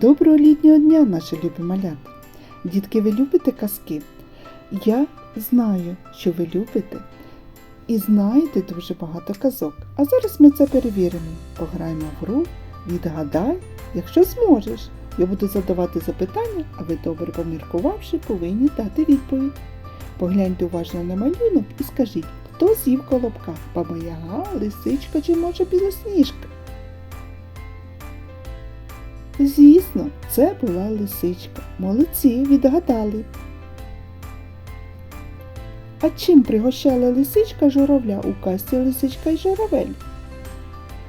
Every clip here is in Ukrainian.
Доброго літнього дня, наші любі малята! Дітки, ви любите казки? Я знаю, що ви любите і знаєте дуже багато казок. А зараз ми це перевіримо. Пограємо в гру, відгадай, якщо зможеш. Я буду задавати запитання, а ви добре поміркувавши, повинні дати відповідь. Погляньте уважно на малюнок і скажіть, хто з'їв колобка? Баба Яга, лисичка чи може білосніжка? Звісно, це була лисичка. Молодці, відгадали. А чим пригощала лисичка журавля у касті лисичка і журавель?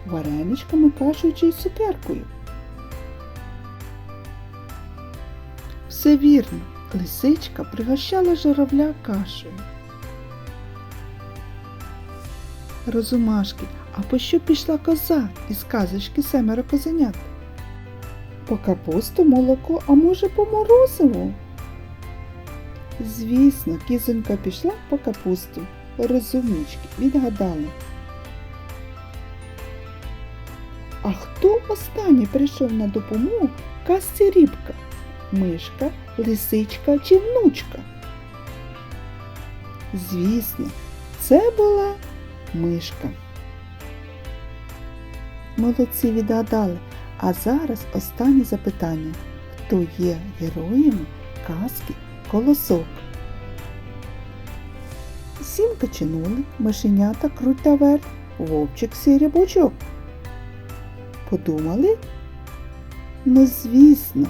Вареничками, кашею чи цукеркою? Все вірно, лисичка пригощала журавля кашею. Розумашки, а по що пішла коза із казочки семеро козенят? По капусту, молоко, а може по морозиву? Звісно, кізонька пішла по капусту. Розумнички, відгадали. А хто останній прийшов на допомогу казці рібка? Мишка, лисичка чи внучка? Звісно, це була мишка. Молодці відгадали. А зараз останнє запитання. Хто є героями казки Колосок? Сімка чи мишенята, круть та верт, вовчик сірябочок. Подумали? Ну, звісно,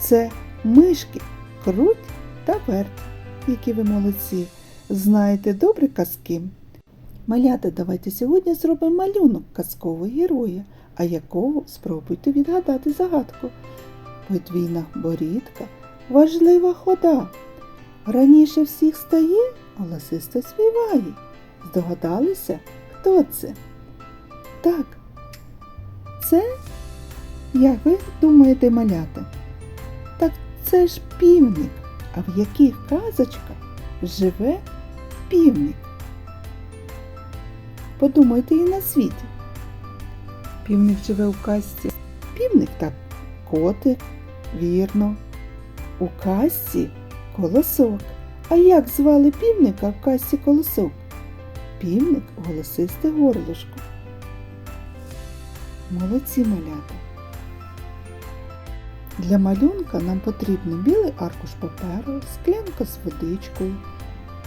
це мишки, круть та верт. Які ви молодці. Знаєте добре казки? Малята, давайте сьогодні зробимо малюнок казкового героя а якого спробуйте відгадати загадку. Подвійна борідка, важлива хода. Раніше всіх стає, а ласисто співає. Здогадалися, хто це? Так, це, як ви думаєте, малята? Так це ж півник. А в яких казочках живе півник? Подумайте і на світі. Півник живе у казці. Півник та котик, вірно. У казці колосок. А як звали півника в казці колосок? Півник голосисте горлышко. Молодці малята. Для малюнка нам потрібен білий аркуш паперу, склянка з водичкою,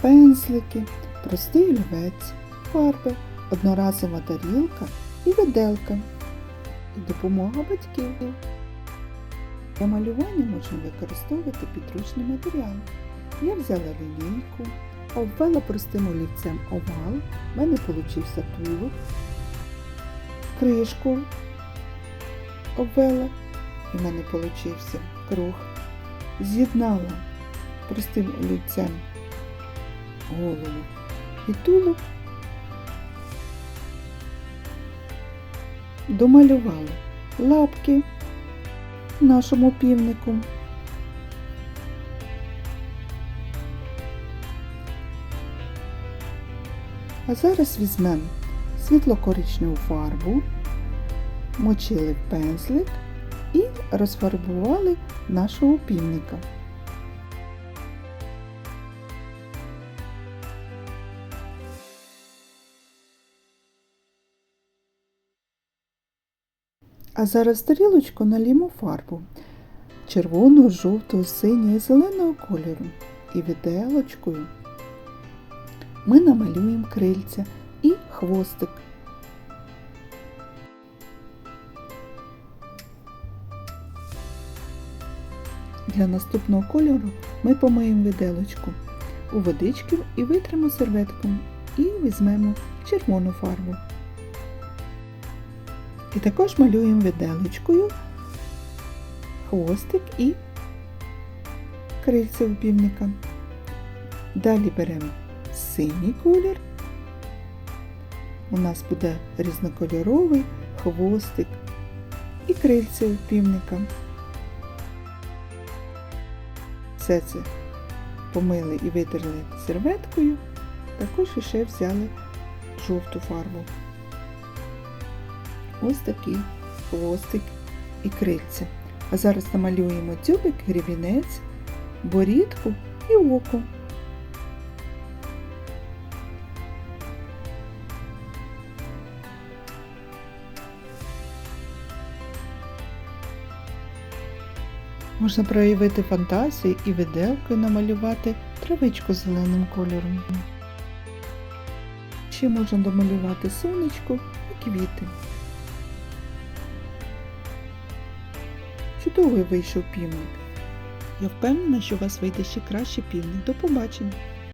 пензлики, простий олівець, фарби, одноразова тарілка і виделка, і допомога батьків. Для малювання можна використовувати підручний матеріал. Я взяла лінійку, обвела простим олівцем овал, в мене получився тулуб, кришку обвела, і в мене получився круг. З'єднала простим олівцем голову і тулуб домалювали лапки нашому півнику. А зараз візьмемо світло-коричневу фарбу, мочили пензлик і розфарбували нашого півника. А зараз тарілочку налімо фарбу червоного, жовтого, синього і зеленого кольору. І виделочкою ми намалюємо крильця і хвостик. Для наступного кольору ми помиємо виделочку у водички і витримо серветком і візьмемо червону фарбу. І також малюємо виделочкою хвостик і крильце у. Далі беремо синій колір. У нас буде різнокольоровий хвостик і крильце у півника. Все це помили і витерли серветкою, також ще взяли жовту фарбу. Ось такий хвостик і крильця. А зараз намалюємо дзьобик, грібінець, борідку і око. Можна проявити фантазію і виделкою намалювати травичку зеленим кольором. Ще можна домалювати сонечко і квіти. Чудовий вийшов півник. Я впевнена, що у вас вийде ще краще півник. До побачення!